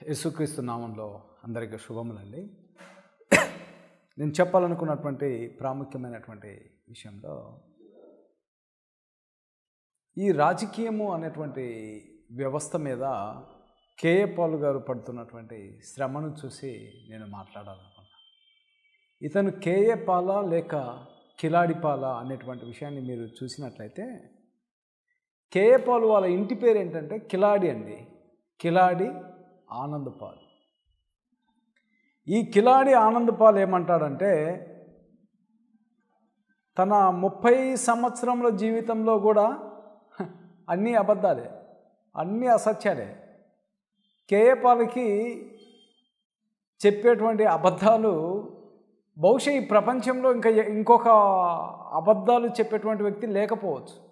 యేసుక్రీస్తు నామంలో అందరికీ శుభములండి. నేను చెప్పాలనుకున్నటువంటి ప్రాముఖ్యమైనటువంటి విషయంలో ఈ రాజకీయము అనేటువంటి వ్యవస్థ మీద కేఏ పాల్ గారు పడుతున్నటువంటి శ్రమను చూసి నేను మాట్లాడాలనుకున్నాను ఇతను కేఏ పాల లేక కిలాడిపాల అనేటువంటి విషయాన్ని మీరు చూసినట్లయితే కేఏ పాల్ వాళ్ళ ఇంటి పేరు ఏంటంటే కిలాడి అండి. కిలాడి ఆనందపాల్. ఈ కిలాడి ఆనందపాల్ ఏమంటాడంటే తన ముప్పై సంవత్సరముల జీవితంలో కూడా అన్నీ అబద్ధాలే అన్నీ అసత్యాలే. కేయపాలకి చెప్పేటువంటి అబద్ధాలు బహుశా ఈ ప్రపంచంలో ఇంకా ఇంకొక అబద్ధాలు చెప్పేటువంటి వ్యక్తి లేకపోవచ్చు.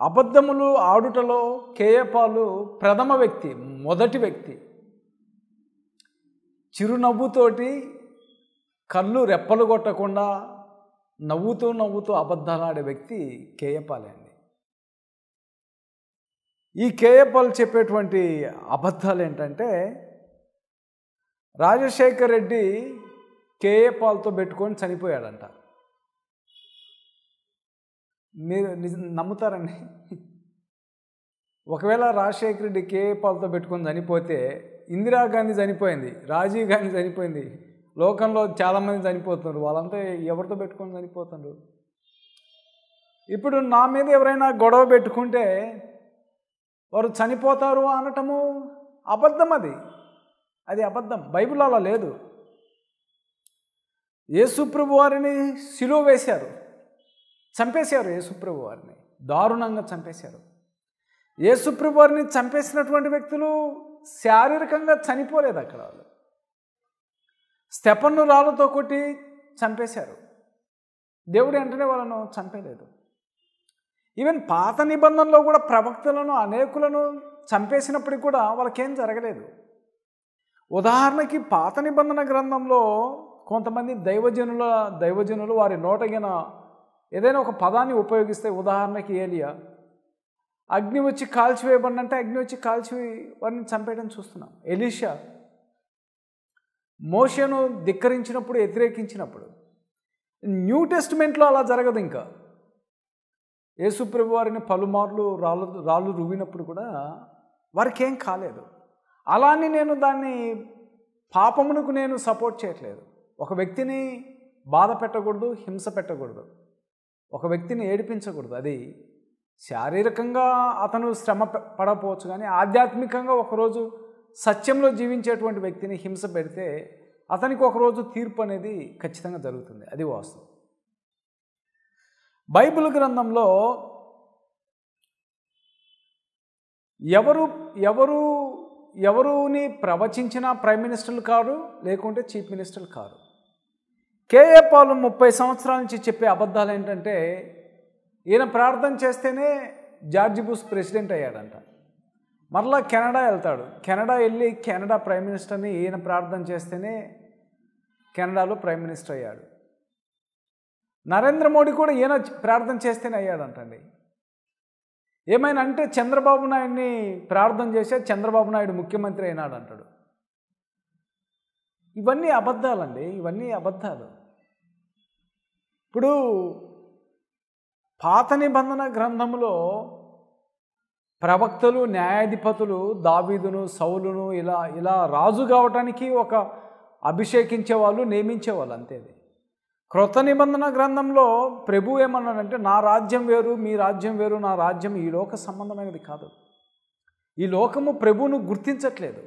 అబద్ధములు ఆడుటలో కేయపాలు ప్రథమ వ్యక్తి మొదటి వ్యక్తి. చిరునవ్వుతోటి కళ్ళు రెప్పలు కొట్టకుండా నవ్వుతూ నవ్వుతూ అబద్ధాలాడే వ్యక్తి కేయపాలే అండి. ఈ కేయపాలు చెప్పేటువంటి అబద్ధాలు ఏంటంటే రాజశేఖర్ రెడ్డి కేఏపాల్తో పెట్టుకొని చనిపోయాడంట. మీరు నమ్ముతారండి. ఒకవేళ రాజశేఖర రెడ్డి కేఏపాల్తో పెట్టుకొని చనిపోతే ఇందిరాగాంధీ చనిపోయింది రాజీవ్ గాంధీ చనిపోయింది లోకంలో చాలామంది చనిపోతున్నారు వాళ్ళంతా ఎవరితో పెట్టుకొని చనిపోతున్నారు? ఇప్పుడు నా మీద ఎవరైనా గొడవ పెట్టుకుంటే వారు చనిపోతారు అనటము అబద్ధం అది. అది అబద్ధం. బైబిల్ అలా లేదు. యేసుప్రభు వారిని సిలువ వేశారు. చంపేశారు యేసుప్రభు వారిని. దారుణంగా చంపేశారు. యేసుప్రభు వారిని చంపేసినటువంటి వ్యక్తులు శారీరకంగా చనిపోలేదు అక్కడ వాళ్ళు. స్టెపన్ను రాళ్ళతో కొట్టి చంపేశారు. దేవుడు వెంటనే వాళ్ళను చంపేలేదు. ఈవెన్ పాత నిబంధనలో కూడా ప్రవక్తలను అనేకులను చంపేసినప్పటికి కూడా వాళ్ళకేం జరగలేదు. ఉదాహరణకి పాత నిబంధన గ్రంథంలో కొంతమంది దైవజనుల దైవజనులు వారి నోటగిన ఏదైనా ఒక పదాన్ని ఉపయోగిస్తే ఉదాహరణకి ఏలియా. అగ్ని వచ్చి కాల్చివేయబడినంటే అగ్ని వచ్చి కాల్చి వారిని చంపేయడం చూస్తున్నాం. ఎలీషా మోషను ధిక్కరించినప్పుడు వ్యతిరేకించినప్పుడు న్యూ టెస్ట్మెంట్లో అలా జరగదు ఇంకా. యేసుప్రభు వారిని పలుమార్లు రాళ్ళు రాళ్ళు రువ్వినప్పుడు కూడా వారికి ఏం కాలేదు. అలా అని నేను దాన్ని పాపమునకు నేను సపోర్ట్ చేయట్లేదు. ఒక వ్యక్తిని బాధ పెట్టకూడదు హింస పెట్టకూడదు. ఒక వ్యక్తిని ఏడిపించకూడదు. అది శారీరకంగా అతను శ్రమ పడపోవచ్చు పడకపోవచ్చు కానీ ఆధ్యాత్మికంగా ఒకరోజు సత్యంలో జీవించేటువంటి వ్యక్తిని హింస పెడితే అతనికి ఒకరోజు తీర్పు అనేది ఖచ్చితంగా జరుగుతుంది. అది వాస్తవం. బైబిల్ గ్రంథంలో ఎవరు ఎవరు ఎవరుని ప్రవచించిన ప్రైమ్ మినిస్టర్లు కారు లేకుంటే చీఫ్ మినిస్టర్లు కారు. కేఏ పాలు ముప్పై సంవత్సరాల నుంచి చెప్పే అబద్ధాలు ఏంటంటే ఈయన ప్రార్థన చేస్తేనే జార్జి బుష్ ప్రెసిడెంట్ అయ్యాడంట. మరలా కెనడా వెళ్తాడు. కెనడా వెళ్ళి కెనడా ప్రైమ్ మినిస్టర్ని ఈయన ప్రార్థన చేస్తేనే కెనడాలో ప్రైమ్ మినిస్టర్ అయ్యాడు. నరేంద్ర మోడీ కూడా ఈయన ప్రార్థన చేస్తేనే అయ్యాడంటండి. ఏమైనా అంటే చంద్రబాబు నాయుడిని ప్రార్థన చేసే చంద్రబాబు నాయుడు ముఖ్యమంత్రి అయినాడు అంటాడు ఇవన్నీ అబద్ధాలండి ఇవన్నీ అబద్ధాలు. ఇప్పుడు పాత నిబంధన గ్రంథంలో ప్రవక్తలు న్యాయాధిపతులు దావీదును సౌలును ఇలా ఇలా రాజు కావటానికి ఒక అభిషేకించే వాళ్ళు నియమించేవాళ్ళు అంతే అది. క్రొత్త నిబంధన గ్రంథంలో ప్రభు ఏమన్నాడంటే నా రాజ్యం వేరు మీ రాజ్యం వేరు నా రాజ్యం ఈ లోక సంబంధమైనది కాదు. ఈ లోకము ప్రభువును గుర్తించట్లేదు.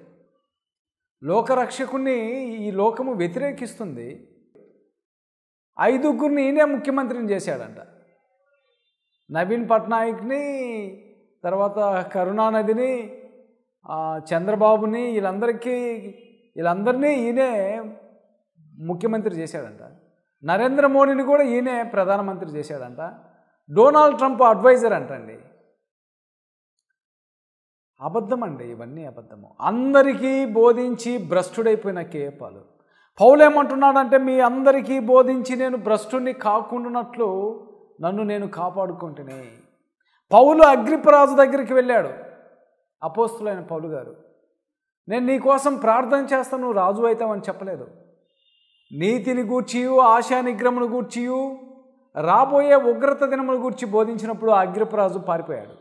లోకరక్షకుణ్ణి ఈ లోకము వ్యతిరేకిస్తుంది. ఐదుగురిని ఈయనే ముఖ్యమంత్రిని చేశాడంట. నవీన్ పట్నాయక్ని తర్వాత కరుణానదిని చంద్రబాబుని వీళ్ళందరికీ వీళ్ళందరినీ ఈయనే ముఖ్యమంత్రి చేశాడంట. నరేంద్ర మోడీని కూడా ఈయనే ప్రధానమంత్రి చేశాడంట. డొనాల్డ్ ట్రంప్ అడ్వైజర్ అంటండి. అబద్ధం అండి ఇవన్నీ అబద్ధము. అందరికీ బోధించి భ్రష్టుడైపోయిన కేపాలు పౌలేమంటున్నాడంటే మీ అందరికీ బోధించి నేను భ్రష్టుని కాకుండానట్లు నన్ను నేను కాపాడుకుంటునే. పౌలు అగ్రిపరాజు దగ్గరికి వెళ్ళాడు. అపోస్తులైన పౌలు గారు నేను నీ కోసం ప్రార్థన చేస్తాను నువ్వు రాజు అవుతావని చెప్పలేదు. నీతిని గూర్చియు ఆశా నిగ్రహమును గూర్చియు రాబోయే ఉగ్రత దినమును గూర్చి బోధించినప్పుడు అగ్రిపరాజు పారిపోయాడు.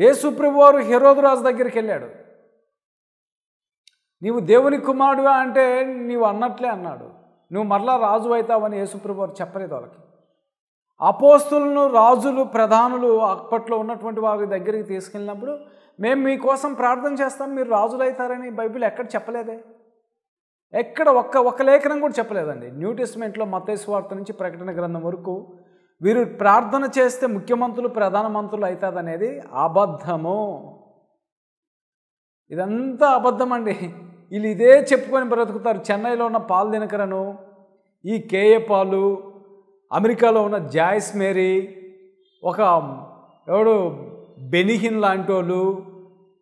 యేసుప్రభు వారు హెరోదు రాజు దగ్గరికి వెళ్ళాడు. నీవు దేవుని కుమారుడుగా అంటే నీవు అన్నట్లే అన్నాడు. నువ్వు మరలా రాజు అవుతావని యేసుప్రభు వారు చెప్పలేదు వాళ్ళకి. అపోస్తులను రాజులు ప్రధానులు అప్పట్లో ఉన్నటువంటి వారి దగ్గరికి తీసుకెళ్ళినప్పుడు మేము మీకోసం ప్రార్థన చేస్తాం మీరు రాజులు అవుతారని బైబిల్ ఎక్కడ చెప్పలేదే? ఎక్కడ ఒక్క ఒక్క లేఖనం కూడా చెప్పలేదండి. న్యూ టెస్ట్మెంట్లో మతేశ్వార్త నుంచి ప్రకటన గ్రంథం వరకు వీరు ప్రార్థన చేస్తే ముఖ్యమంత్రులు ప్రధానమంత్రులు అవుతుందనేది అబద్ధము. ఇదంతా అబద్ధం అండి వీళ్ళు ఇదే చెప్పుకొని బ్రతుకుతారు. చెన్నైలో ఉన్న పాల్ దినకరను ఈ కేఏ పాలు అమెరికాలో ఉన్న జాయిస్ మేరీ ఒక ఎవడు బెనిహిన్ లాంటి వాళ్ళు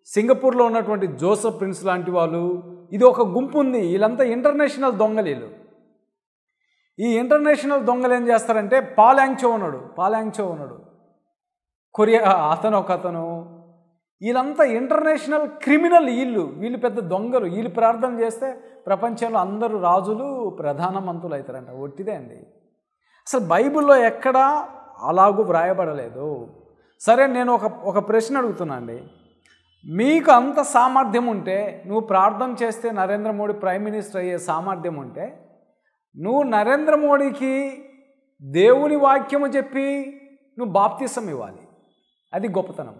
సింగపూర్లో ఉన్నటువంటి జోసఫ్ ప్రిన్స్ లాంటి వాళ్ళు ఇది ఒక గుంపు ఉంది. వీళ్ళంతా ఇంటర్నేషనల్ దొంగలు ఈ ఇంటర్నేషనల్ దొంగలు ఏం చేస్తారంటే పాలాంగ్చో ఉన్నాడు పాలాంగ్చో ఉన్నాడు కొరియా అతను ఒక అతను వీళ్ళంతా ఇంటర్నేషనల్ క్రిమినల్ వీళ్ళు. వీళ్ళు పెద్ద దొంగలు. వీళ్ళు ప్రార్థన చేస్తే ప్రపంచంలో అందరూ రాజులు ప్రధానమంత్రులు అవుతారంట. ఒట్టిదే అండి. అసలు బైబిల్లో ఎక్కడా అలాగూ వ్రాయబడలేదు. సరే నేను ఒక ఒక ప్రశ్న అడుగుతున్నా అండి. మీకు అంత సామర్థ్యం ఉంటే నువ్వు ప్రార్థన చేస్తే నరేంద్ర మోడీ ప్రైమ్ మినిస్టర్ అయ్యే సామర్థ్యం ఉంటే నువ్వు నరేంద్ర మోడీకి దేవుని వాక్యము చెప్పి నువ్వు బాప్తిసం ఇవ్వాలి. అది గొప్పతనం.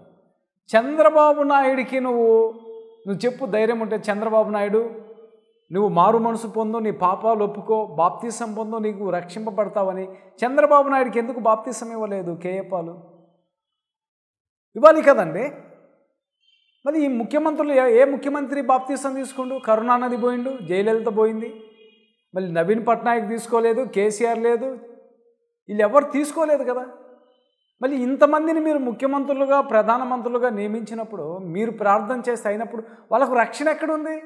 చంద్రబాబు నాయుడికి నువ్వు నువ్వు చెప్పు ధైర్యం ఉంటే చంద్రబాబు నాయుడు నువ్వు మారు మనసు పొందు నీ పాపాలు ఒప్పుకో బాప్తీసం పొందు నీకు రక్షింపబడతావని. చంద్రబాబు నాయుడికి ఎందుకు బాప్తీసం ఇవ్వలేదు కేఏపాలు? ఇవ్వాలి కదండి. మరి ఈ ముఖ్యమంత్రులు ఏ- ఏ ముఖ్యమంత్రి బాప్తీసం తీసుకుండు? కరుణానది పోయిండు జయలలిత పోయింది. మళ్ళీ నవీన్ పట్నాయక్ తీసుకోలేదు కేసీఆర్ లేదు. వీళ్ళు ఎవరు తీసుకోలేదు కదా? మళ్ళీ ఇంతమందిని మీరు ముఖ్యమంత్రులుగా ప్రధానమంత్రులుగా నియమించినప్పుడు మీరు ప్రార్థన చేస్తే అయినప్పుడు వాళ్ళకు రక్షణ ఎక్కడుంది?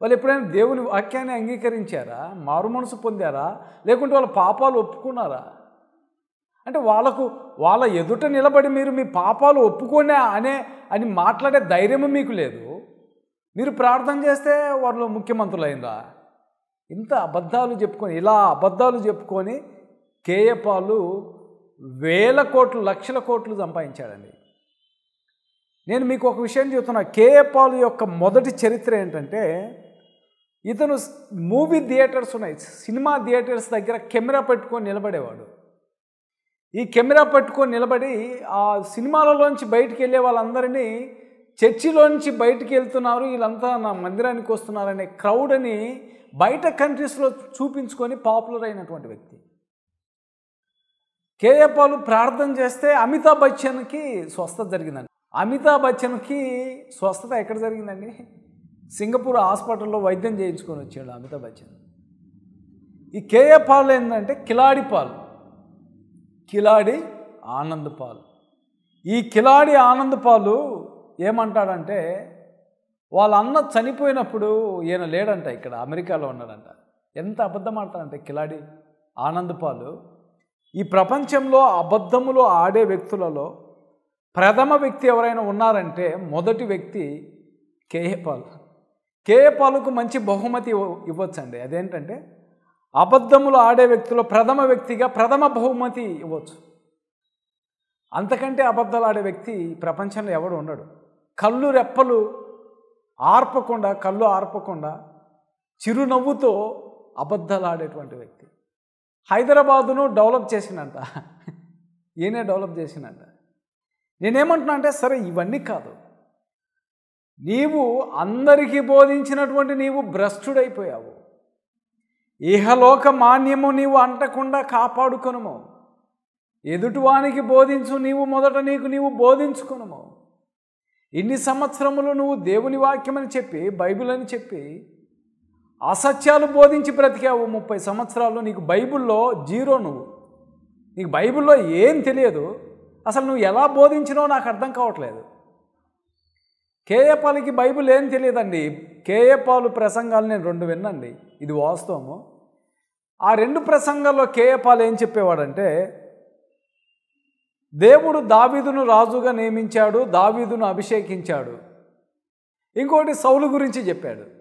వాళ్ళు ఎప్పుడైనా దేవుని వాక్యాన్ని అంగీకరించారా? మారు మనసు పొందారా? లేకుంటే వాళ్ళ పాపాలు ఒప్పుకున్నారా? అంటే వాళ్ళకు వాళ్ళ ఎదుట నిలబడి మీరు మీ పాపాలు ఒప్పుకునే అనే అని మాట్లాడే ధైర్యం మీకు లేదు. మీరు ప్రార్థన చేస్తే వాళ్ళు ముఖ్యమంత్రులు అయిందా ఇంత అబద్ధాలు చెప్పుకొని ఇలా అబద్ధాలు చెప్పుకొని కేయపాలు వేల కోట్లు లక్షల కోట్లు సంపాదించాడండి. నేను మీకు ఒక విషయం చెబుతున్నా. కేఏ పాల్ యొక్క మొదటి చరిత్ర ఏంటంటే ఇతను మూవీ థియేటర్స్ ఉన్నాయి. సినిమా థియేటర్స్ దగ్గర కెమెరా పెట్టుకొని నిలబడేవాడు. ఈ కెమెరా పెట్టుకొని నిలబడి ఆ సినిమాలలోంచి బయటికి వెళ్ళే వాళ్ళందరినీ చర్చిలోంచి బయటికి వెళ్తున్నారు. వీళ్ళంతా నా మందిరానికి వస్తున్నారనే క్రౌడ్ అని బయట కంట్రీస్లో చూపించుకొని పాపులర్ అయినటువంటి వ్యక్తి. కేఏ పాలు ప్రార్థన చేస్తే అమితాబ్ బచ్చన్కి స్వస్థత జరిగిందండి. అమితాబ్ బచ్చన్కి స్వస్థత ఎక్కడ జరిగిందండి? సింగపూర్ హాస్పిటల్లో వైద్యం చేయించుకొని వచ్చాడు అమితాబ్ బచ్చన్. ఈ కేఏ పాలు ఏంటంటే కిలాడి పాలు. కిలాడి ఆనంద్ పాలు. ఈ కిలాడి ఆనంద్ పాలు ఏమంటాడంటే వాళ్ళ అన్న చనిపోయినప్పుడు ఈయన లేడంట ఇక్కడ అమెరికాలో ఉన్నాడంట. ఎంత అబద్ధం ఆడతాడంటే కిలాడి ఆనంద్ పాలు. ఈ ప్రపంచంలో అబద్ధములు ఆడే వ్యక్తులలో ప్రథమ వ్యక్తి ఎవరైనా ఉన్నారంటే మొదటి వ్యక్తి కేయపాల్ పాల్ పాలుకు మంచి బహుమతి ఇవ్వచ్చండి. అదేంటంటే అబద్ధములు ఆడే వ్యక్తులు ప్రథమ వ్యక్తిగా ప్రథమ బహుమతి ఇవ్వచ్చు. అంతకంటే అబద్ధాలు ఆడే వ్యక్తి ఈ ప్రపంచంలో ఎవడు ఉండడు. కళ్ళు రెప్పలు ఆర్పకుండా కళ్ళు ఆర్పకుండా చిరునవ్వుతో అబద్ధాలు ఆడేటువంటి వ్యక్తి. హైదరాబాదును డెవలప్ చేసినంట ఈయనే డెవలప్ చేసినంట నేనేమంటున్నా అంటే సరే ఇవన్నీ కాదు. నీవు అందరికీ బోధించినటువంటి నీవు భ్రష్టుడైపోయావు. ఇహలోక మాన్యము నీవు అంటకుండా కాపాడుకొనుము. ఎదుటివానికి బోధించు నీవు మొదట నీకు నీవు బోధించుకొనుము. ఇన్ని సంవత్సరములు నువ్వు దేవుని వాక్యమని చెప్పి బైబిల్ అని చెప్పి అసత్యాలు బోధించి బ్రతికావు ముప్పై సంవత్సరాలు నీకు బైబిల్లో జీరో నువ్వు. నీకు బైబిల్లో ఏం తెలియదు. అసలు నువ్వు ఎలా బోధించినో నాకు అర్థం కావట్లేదు. కేఏపాలకి బైబిల్ ఏం తెలియదండి? కేఏపాలు ప్రసంగాలు నేను రెండు విన్నండి ఇది వాస్తవము. ఆ రెండు ప్రసంగాల్లో కేఏపాలు ఏం చెప్పేవాడంటే దేవుడు దావీదును రాజుగా నియమించాడు దావీదును అభిషేకించాడు. ఇంకోటి సౌలు గురించి చెప్పాడు.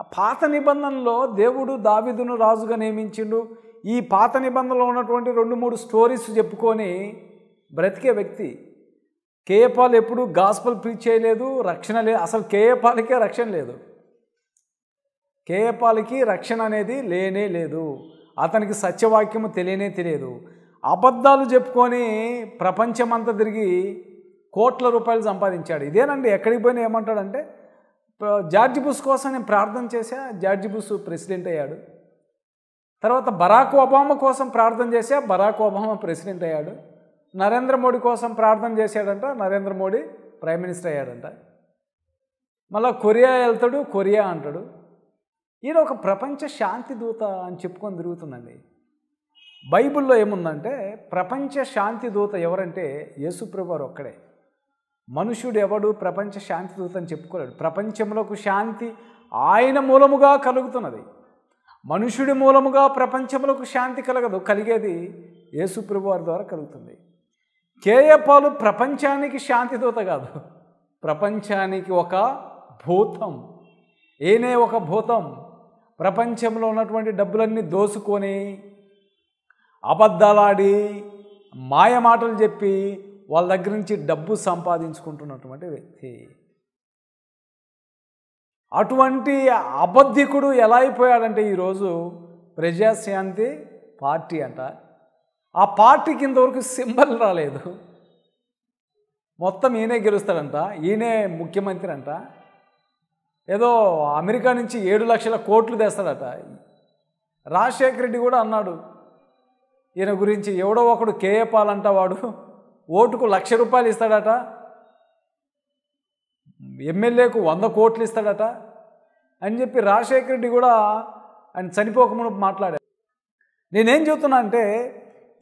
పాత నిబంధనలో దేవుడు దావిదును రాజుగా నియమించిండు. ఈ పాత నిబంధనలో ఉన్నటువంటి రెండు మూడు స్టోరీస్ చెప్పుకొని బ్రతికే వ్యక్తి. కేఏపాల్ ఎప్పుడు గాస్పల్ ప్రీచ్ చేయలేదు రక్షణ లేదు అసలు కేయపాలకే రక్షణ లేదు. కేయపాలకి రక్షణ అనేది లేనే లేదు. అతనికి సత్యవాక్యము తెలియనే తెలియదు. అబద్ధాలు చెప్పుకొని ప్రపంచమంతా తిరిగి కోట్ల రూపాయలు సంపాదించాడు. ఇదేనండి ఎక్కడికి పోయినా ఏమంటాడంటే జార్జి బుష్ కోసం నేను ప్రార్థన చేశా జార్జి బుష్ ప్రెసిడెంట్ అయ్యాడు. తర్వాత బరాక్ ఒబామా కోసం ప్రార్థన చేశా బరాక్ ఒబామా ప్రెసిడెంట్ అయ్యాడు. నరేంద్ర మోడీ కోసం ప్రార్థన చేశాడంట నరేంద్ర మోడీ ప్రైమ్ మినిస్టర్ అయ్యాడంట. మళ్ళా కొరియా వెళ్తాడు కొరియా అంటాడు. ఈయన ఒక ప్రపంచ శాంతి దూత అని చెప్పుకొని తిరుగుతుందండి. బైబిల్లో ఏముందంటే ప్రపంచ శాంతి దూత ఎవరంటే యేసుప్రభు వారు ఒక్కడే. మనుషుడు ఎవడు ప్రపంచ శాంతి దూత అని చెప్పుకోలేడు. ప్రపంచంలోకి శాంతి ఆయన మూలముగా కలుగుతున్నది. మనుషుడి మూలముగా ప్రపంచంలోకి శాంతి కలగదు. కలిగేది యేసుప్రభు వారి ద్వారా కలుగుతుంది. కేయపాలు ప్రపంచానికి శాంతి దూత కాదు. ప్రపంచానికి ఒక భూతం. ఏనే ఒక భూతం? ప్రపంచంలో ఉన్నటువంటి డబ్బులన్నీ దోసుకొని అబద్ధాలాడి మాయ మాటలు చెప్పి వాళ్ళ దగ్గర నుంచి డబ్బు సంపాదించుకుంటున్నటువంటి వ్యక్తి. అటువంటి అబద్ధికుడు ఎలా అయిపోయాడంటే ఈరోజు ప్రజాశాంతి పార్టీ అంట. ఆ పార్టీకి ఇంతవరకు సింబల్ రాలేదు. మొత్తం ఈయనే గెలుస్తాడంట. ఈయనే ముఖ్యమంత్రి అంట. ఏదో అమెరికా నుంచి ఏడు లక్షల కోట్లు తెస్తాడట. రాజశేఖర రెడ్డి కూడా అన్నాడు. ఈయన గురించి ఎవడో ఒకడు కేఏపాలంట వాడు. ఓటుకు లక్ష రూపాయలు ఇస్తాడట. ఎమ్మెల్యేకు వంద కోట్లు ఇస్తాడట అని చెప్పి రాజశేఖర రెడ్డి కూడా ఆయన చనిపోకముందు మాట్లాడారు. నేనేం చెబుతున్నా అంటే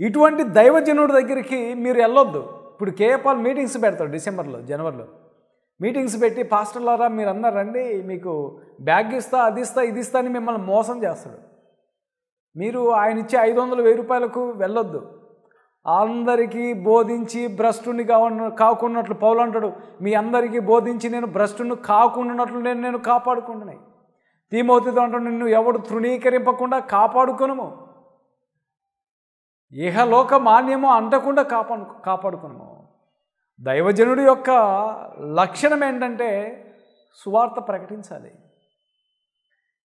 ఇటువంటి దైవజనుడి దగ్గరికి మీరు వెళ్ళొద్దు. ఇప్పుడు కేఏపాల్ మీటింగ్స్ పెడతాడు డిసెంబర్లో జనవరిలో. మీటింగ్స్ పెట్టి పాస్టర్లారా మీరు అన్నారండి మీకు బ్యాగ్ ఇస్తా అది ఇస్తా ఇది ఇస్తా అని మిమ్మల్ని మోసం చేస్తాడు. మీరు ఆయన ఇచ్చే ఐదు వందల వెయ్యి రూపాయలకు వెళ్ళొద్దు. అందరికీ బోధించి భ్రష్టుని కావ కాకున్నట్లు పౌలు అంటాడు మీ అందరికీ బోధించి నేను భ్రష్టుని కాకుండాన్నట్లు నేను నేను కాపాడుకుంటున్నాయి. తీమవుతుందో అంటాడు నిన్ను ఎవడు తృణీకరింపకుండా కాపాడుకొనుము? ఇహలోక మాన్యము అంటకుండా కాపాడు కాపాడుకును దైవజనుడి యొక్క లక్షణం ఏంటంటే సువార్త ప్రకటించాలి.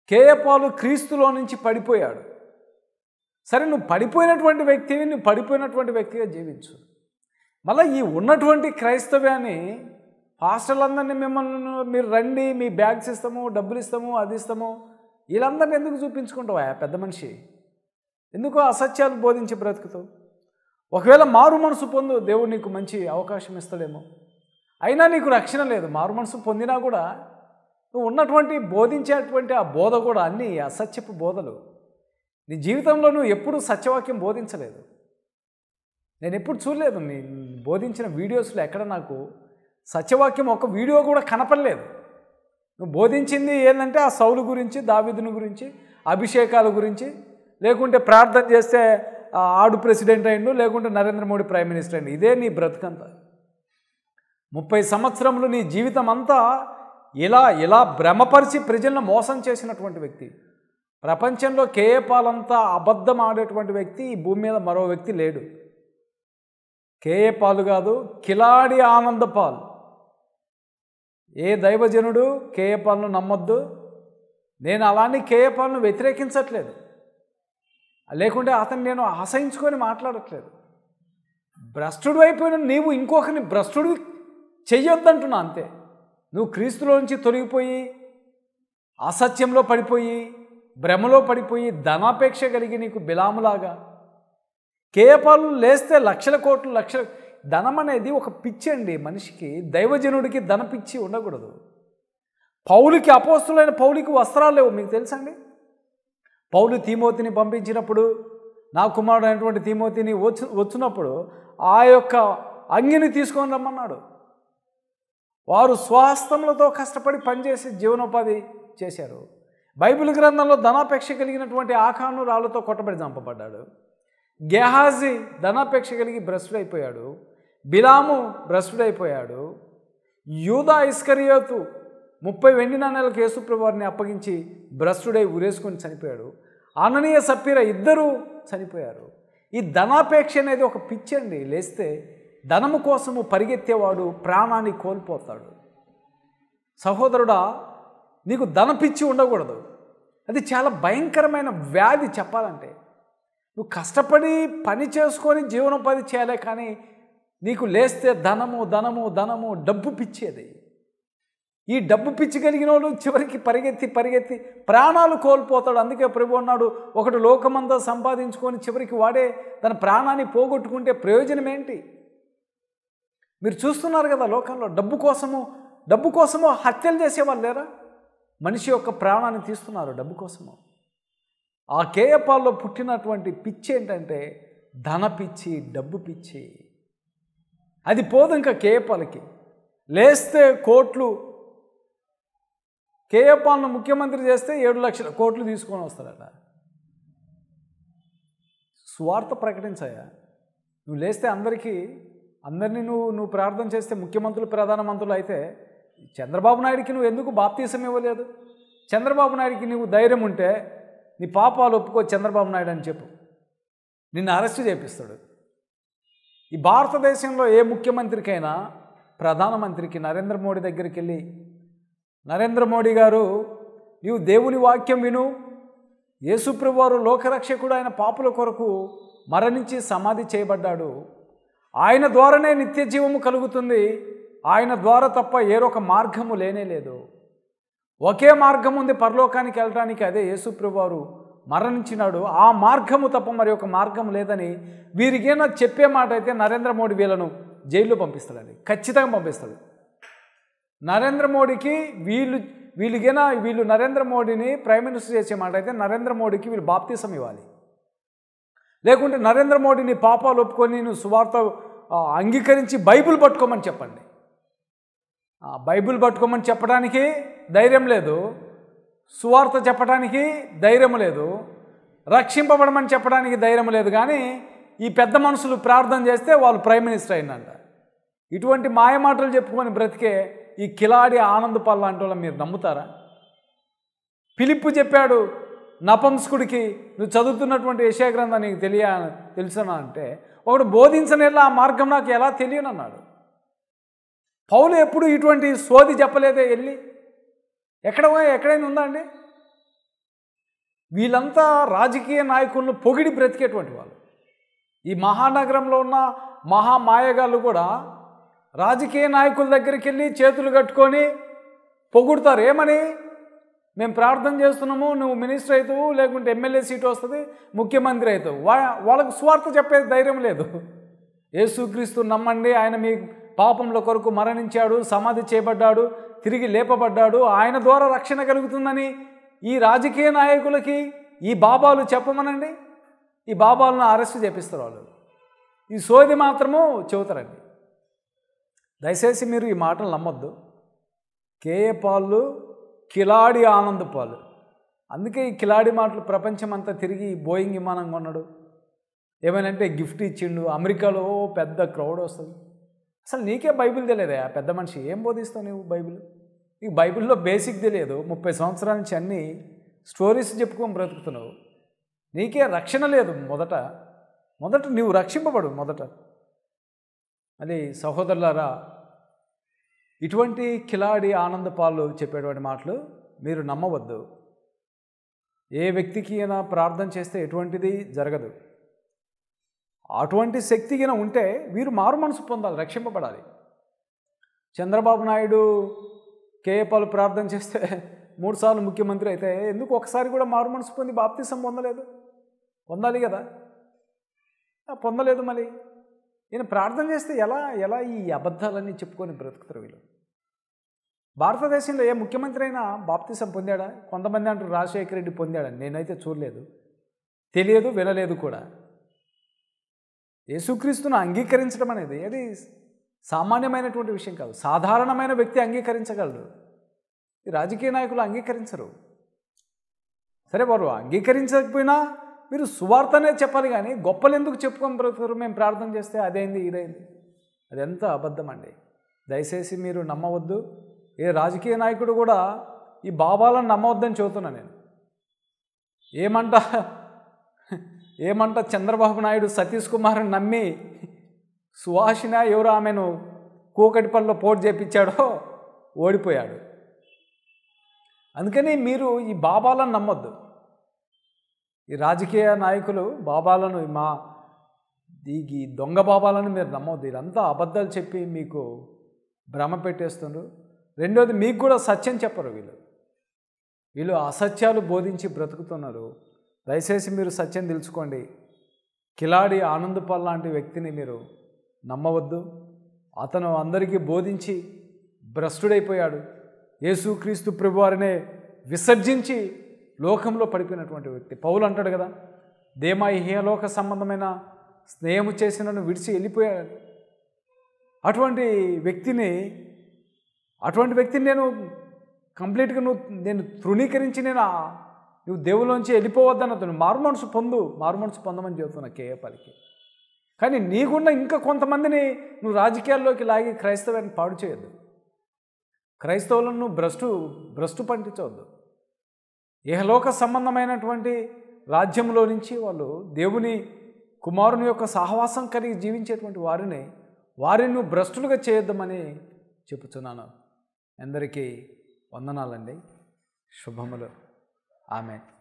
కేయపాలు క్రీస్తులో నుంచి పడిపోయాడు. సరే నువ్వు పడిపోయినటువంటి వ్యక్తివి నువ్వు పడిపోయినటువంటి వ్యక్తిగా జీవించు. మళ్ళీ ఈ ఉన్నటువంటి క్రైస్తవ్యాన్ని పాస్టర్లందరినీ మిమ్మల్ని మీరు రండి మీ బ్యాగ్స్ ఇస్తాము డబ్బులు ఇస్తాము అది ఇస్తాము. వీళ్ళందరినీ ఎందుకు చూపించుకుంటావు? ఆ పెద్ద మనిషి. ఎందుకు అసత్యాలు బోధించి బ్రతుకుతావు? ఒకవేళ మారు మనసు పొందు దేవుడు నీకు మంచి అవకాశం ఇస్తాడేమో. అయినా నీకు రక్షణ లేదు. మారు మనసు పొందినా కూడా నువ్వు ఉన్నటువంటి బోధించేటువంటి ఆ బోధ కూడా అన్నీ అసత్యపు బోధలు. నీ జీవితంలో నువ్వు ఎప్పుడు సత్యవాక్యం బోధించలేదు. నేను ఎప్పుడు చూడలేదు నీ బోధించిన వీడియోస్లో ఎక్కడ నాకు సత్యవాక్యం ఒక వీడియో కూడా కనపడలేదు. నువ్వు బోధించింది ఏంటంటే ఆ సౌలు గురించి దావిదుని గురించి అభిషేకాల గురించి లేకుంటే ప్రార్థన చేస్తే ఆడు ప్రెసిడెంట్ అయిండు లేకుంటే నరేంద్ర మోడీ ప్రైమ్ మినిస్టర్ అయిండు. ఇదే నీ బ్రతుకంతా. ముప్పై సంవత్సరంలో నీ జీవితం అంతా ఇలా ఇలా భ్రమపరిచి ప్రజలను మోసం చేసినటువంటి వ్యక్తి ప్రపంచంలో కేఏపాలంతా అబద్ధం ఆడేటువంటి వ్యక్తి ఈ భూమి మీద మరో వ్యక్తి లేడు. కేఏ పాలు కాదు కిలాడి ఆనందపాల్. ఏ దైవజనుడు కేఏపాలను నమ్మొద్దు. నేను అలానే కేఏ పాలను వ్యతిరేకించట్లేదు. లేకుంటే అతను నేను ఆశయించుకొని మాట్లాడట్లేదు. భ్రష్టుడు అయిపోయిన నీవు ఇంకొకరిని భ్రష్టుడివి చెయ్యొద్దంటున్నా అంతే. నువ్వు క్రీస్తులో నుంచి తొలగిపోయి అసత్యంలో పడిపోయి భ్రమలో పడిపోయి ధనాపేక్ష కలిగి నీకు బిలాములాగా. కేపాలు లేస్తే లక్షల కోట్లు లక్షల ధనం అనేది ఒక పిచ్చి అండి మనిషికి. దైవజనుడికి ధన పిచ్చి ఉండకూడదు. పౌలికి అపోస్తులైన పౌలికి వస్త్రాలు లేవు మీకు తెలుసండి పౌలు తీమోతిని పంపించినప్పుడు నా కుమారుడు అయినటువంటి తీమోతిని వచ్చి వచ్చినప్పుడు ఆ యొక్క అంగిని తీసుకొని రమ్మన్నాడు. వారు స్వాస్థములతో కష్టపడి పనిచేసి జీవనోపాధి చేశారు. బైబిల్ గ్రంథంలో ధనాపేక్ష కలిగినటువంటి ఆఖాను రాళ్ళతో కొట్టబడి చంపబడ్డాడు. గెహాజీ ధనాపేక్ష కలిగి భ్రష్టుడైపోయాడు. బిలాము భ్రష్టుడైపోయాడు. యూదా ఇస్కరియోతు ముప్పై వెండి నాణ్యాలకు యేసుప్రభు వారిని అప్పగించి భ్రష్టుడై ఉరేసుకొని చనిపోయాడు. అననీయ సప్పీర ఇద్దరూ చనిపోయారు. ఈ ధనాపేక్ష అనేది ఒక పిచ్చి అండి. లేస్తే ధనము కోసము పరిగెత్తేవాడు ప్రాణాన్ని కోల్పోతాడు. సహోదరుడా నీకు ధన పిచ్చి ఉండకూడదు. అది చాలా భయంకరమైన వ్యాధి చెప్పాలంటే. నువ్వు కష్టపడి పని చేసుకొని జీవనోపాధి చేయాలి కానీ నీకు లేస్తే ధనము ధనము ధనము డబ్బు పిచ్చేది ఈ డబ్బు పిచ్చి కలిగిన వాడు చివరికి పరిగెత్తి పరిగెత్తి ప్రాణాలు కోల్పోతాడు. అందుకే ప్రభు అన్నాడు ఒకటి లోకమంతా సంపాదించుకొని చివరికి వాడే తన ప్రాణాన్ని పోగొట్టుకుంటే ప్రయోజనం ఏంటి? మీరు చూస్తున్నారు కదా లోకంలో డబ్బు కోసము డబ్బు కోసము హత్యలు చేసేవాళ్ళు లేరా? మనిషి యొక్క ప్రాణాన్ని తీస్తున్నారు డబ్బు కోసము. ఆ కేయపాల్లో పుట్టినటువంటి పిచ్చి ఏంటంటే ధన పిచ్చి డబ్బు పిచ్చి. అది పోదు ఇంకా కేయపాలకి. లేస్తే కోట్లు. కేయపాలను ముఖ్యమంత్రి చేస్తే ఏడు లక్షల కోట్లు తీసుకొని వస్తాడట స్వార్థ ప్రకటించాయా? నువ్వు లేస్తే అందరికీ అందరినీ నువ్వు నువ్వు ప్రార్థన చేస్తే ముఖ్యమంత్రులు ప్రధానమంత్రులు అయితే చంద్రబాబు నాయుడికి నువ్వు ఎందుకు బాప్తీసం ఇవ్వలేదు? చంద్రబాబు నాయుడికి నువ్వు ధైర్యం ఉంటే నీ పాపాలు ఒప్పుకో చంద్రబాబు నాయుడు అని చెప్పు. నిన్ను అరెస్ట్ చేపిస్తాడు. ఈ భారతదేశంలో ఏ ముఖ్యమంత్రికైనా ప్రధానమంత్రికి నరేంద్ర మోడీ దగ్గరికి వెళ్ళి నరేంద్ర మోడీ గారు నీవు దేవుని వాక్యం విను. యేసుప్రభు వారు లోకరక్షకుడు ఆయన పాపుల కొరకు మరణించి సమాధి చేయబడ్డాడు. ఆయన ద్వారానే నిత్య జీవము కలుగుతుంది. ఆయన ద్వారా తప్ప ఏరొక మార్గము లేనే లేదు. ఒకే మార్గం ఉంది పరలోకానికి వెళ్ళడానికి అదే యేసుప్రభు వారు మరణించినాడు. ఆ మార్గము తప్ప మరి ఒక మార్గం లేదని వీరికైనా చెప్పే మాట అయితే నరేంద్ర మోడీ వీళ్ళను జైల్లో పంపిస్తాడండి ఖచ్చితంగా పంపిస్తాడు. నరేంద్ర మోడీకి వీళ్ళు వీళ్ళకైనా వీళ్ళు నరేంద్ర మోడీని ప్రైమ్ మినిస్టర్ చేసే మాట అయితే నరేంద్ర మోడీకి వీళ్ళు బాప్తీసం ఇవ్వాలి. లేకుంటే నరేంద్ర మోడీని పాపాలు ఒప్పుకొని నువ్వు సువార్త అంగీకరించి బైబిల్ పట్టుకోమని చెప్పండి. బైబిల్ పట్టుకోమని చెప్పడానికి ధైర్యం లేదు. సువార్త చెప్పడానికి ధైర్యం లేదు. రక్షింపబడమని చెప్పడానికి ధైర్యం లేదు కానీ ఈ పెద్ద మనుషులు ప్రార్థన చేస్తే వాళ్ళు ప్రైమ్ మినిస్టర్ అయిందంట ఇటువంటి మాయమాటలు చెప్పుకొని బ్రతికే ఈ కిలాడి ఆనందపాల్ లాంటి వాళ్ళని మీరు నమ్ముతారా? పిలిప్పు చెప్పాడు నపంసుకుడికి నువ్వు చదువుతున్నటువంటి యశయ గ్రంథం నీకు తెలియ తెలుసునా అంటే ఒకడు బోధించనేలా ఆ మార్గం నాకు ఎలా తెలియనన్నాడు. పౌలు ఎప్పుడు ఇటువంటి సోది చెప్పలేదే వెళ్ళి ఎక్కడ ఎక్కడైనా ఉందా అండి? వీళ్ళంతా రాజకీయ నాయకులను పొగిడి బ్రతికేటువంటి వాళ్ళు. ఈ మహానగరంలో ఉన్న మహామాయగాళ్ళు కూడా రాజకీయ నాయకుల దగ్గరికి వెళ్ళి చేతులు కట్టుకొని పొగుడుతారు. ఏమని? మేము ప్రార్థన చేస్తున్నాము నువ్వు మినిస్టర్ అవుతావు లేకుంటే ఎమ్మెల్యే సీటు వస్తుంది ముఖ్యమంత్రి అవుతావు. వా వాళ్ళకు స్వార్థ చెప్పే ధైర్యం లేదు. యేసుక్రీస్తు నమ్మండి ఆయన మీ పాపంలో కొరకు మరణించాడు సమాధి చేయబడ్డాడు తిరిగి లేపబడ్డాడు. ఆయన ద్వారా రక్షణ కలుగుతుందని ఈ రాజకీయ నాయకులకి ఈ బాబాలు చెప్పమనండి. ఈ బాబాలను అరెస్ట్ చేపిస్తారు వాళ్ళు. ఈ సోది మాత్రము చెబుతారండి. దయచేసి మీరు ఈ మాటలు నమ్మొద్దు. కేఏ పాళ్ళు కిలాడి ఆనంద్ పాలు అందుకే ఈ కిలాడి మాటలు ప్రపంచం అంతా తిరిగి బోయింగ్ విమానం కొన్నాడు. ఏమైనా అంటే గిఫ్ట్ ఇచ్చిండు. అమెరికాలో పెద్ద క్రౌడ్ వస్తుంది. అసలు నీకే బైబిల్ తెలియదా? పెద్ద మనిషి ఏం బోధిస్తావు నువ్వు బైబిల్? నీకు బైబిల్లో బేసిక్ తెలియదు. ముప్పై సంవత్సరాల నుంచి అన్ని స్టోరీస్ చెప్పుకొని బ్రతుకుతున్నావు. నీకే రక్షణ లేదు మొదట. మొదట నువ్వు రక్షింపబడు మొదట. అది సహోదరులారా ఇటువంటి కిలాడి ఆనంద పాలు చెప్పేటువంటి మాటలు మీరు నమ్మవద్దు. ఏ వ్యక్తికి అయినా ప్రార్థన చేస్తే ఎటువంటిది జరగదు. అటువంటి శక్తి గిన ఉంటే వీరు మారు మనసు పొందాలి రక్షింపబడాలి. చంద్రబాబు నాయుడు కేఏపాలు ప్రార్థన చేస్తే మూడుసార్లు ముఖ్యమంత్రి అయితే ఎందుకు ఒకసారి కూడా మారు మనసు పొంది బాప్తిసం పొందలేదు? పొందాలి కదా. పొందలేదు మళ్ళీ ఈయన ప్రార్థన చేస్తే ఎలా ఎలా ఈ అబద్ధాలన్నీ చెప్పుకొని బ్రతుకుతారు వీళ్ళు? భారతదేశంలో ఏ ముఖ్యమంత్రి అయినా బాప్తిసం పొందాడా? కొంతమంది అంటారు రాజశేఖర రెడ్డి పొందాడా? నేనైతే చూడలేదు. తెలియదు వినలేదు కూడా. యేసుక్రీస్తును అంగీకరించడం అనేది అది సామాన్యమైనటువంటి విషయం కాదు. సాధారణమైన వ్యక్తి అంగీకరించగలడు. ఈ రాజకీయ నాయకులు అంగీకరించరు. సరే వారు అంగీకరించకపోయినా మీరు సువార్తనే చెప్పాలి కానీ గొప్పలు ఎందుకు చెప్పుకొని బ్రతుకుతారు? మేము ప్రార్థన చేస్తే అదేంది ఇదైంది? అది ఎంత అబద్ధం అండి. దయచేసి మీరు నమ్మవద్దు. ఏ రాజకీయ నాయకుడు కూడా ఈ బాబాలను నమ్మవద్దని చెబుతున్నా నేను. ఏమంట? ఏమంట చంద్రబాబు నాయుడు సతీష్ కుమార్ని నమ్మి సువాసిన ఎవరు ఆమెను కూకటిపల్లిలో పోటు చేపించాడో ఓడిపోయాడు. అందుకని మీరు ఈ బాబాలను నమ్మొద్దు. ఈ రాజకీయ నాయకులు బాబాలను మా ఈ దొంగ బాబాలను మీరు నమ్మొద్దు. వీళ్ళంతా అబద్ధాలు చెప్పి మీకు భ్రమ పెట్టేస్తున్నారు రెండోది మీకు కూడా సత్యం చెప్పరు వీళ్ళు. వీళ్ళు అసత్యాలు బోధించి బ్రతుకుతున్నారు. దయచేసి మీరు సత్యం తెలుసుకోండి. కిలాడి ఆనందపాల్ లాంటి వ్యక్తిని మీరు నమ్మవద్దు. అతను అందరికీ బోధించి భ్రష్టుడైపోయాడు. యేసుక్రీస్తు ప్రభువారినే విసర్జించి లోకంలో పడిపోయినటువంటి వ్యక్తి. పౌలు అంటాడు కదా దేమా ఇహలోక సంబంధమైన స్నేహము చేసినను విడిచి వెళ్ళిపోయాడు. అటువంటి వ్యక్తిని అటువంటి వ్యక్తిని నేను కంప్లీట్గా నువ్వు నేను తృణీకరించి నేను నువ్వు దేవులోంచి వెళ్ళిపోవద్దని అతను మారుమనసు పొందు మారుమనసు పొందమని చెబుతున్నా కేఏపల్లికి. కానీ నీకున్న ఇంకా కొంతమందిని నువ్వు రాజకీయాల్లోకి లాగి క్రైస్తవాన్ని పాడు చేయొద్దు. క్రైస్తవులను నువ్వు భ్రష్టు భ్రష్టు పండించవద్దు ఏహలోక సంబంధమైనటువంటి రాజ్యంలో నుంచి వాళ్ళు దేవుని కుమారుని యొక్క సహవాసం కలిగి జీవించేటువంటి వారిని వారిని నువ్వు భ్రష్టులుగా చేయొద్దామని చెప్పుచున్నాను అందరికీ వందనాలండి. శుభములు. Amen.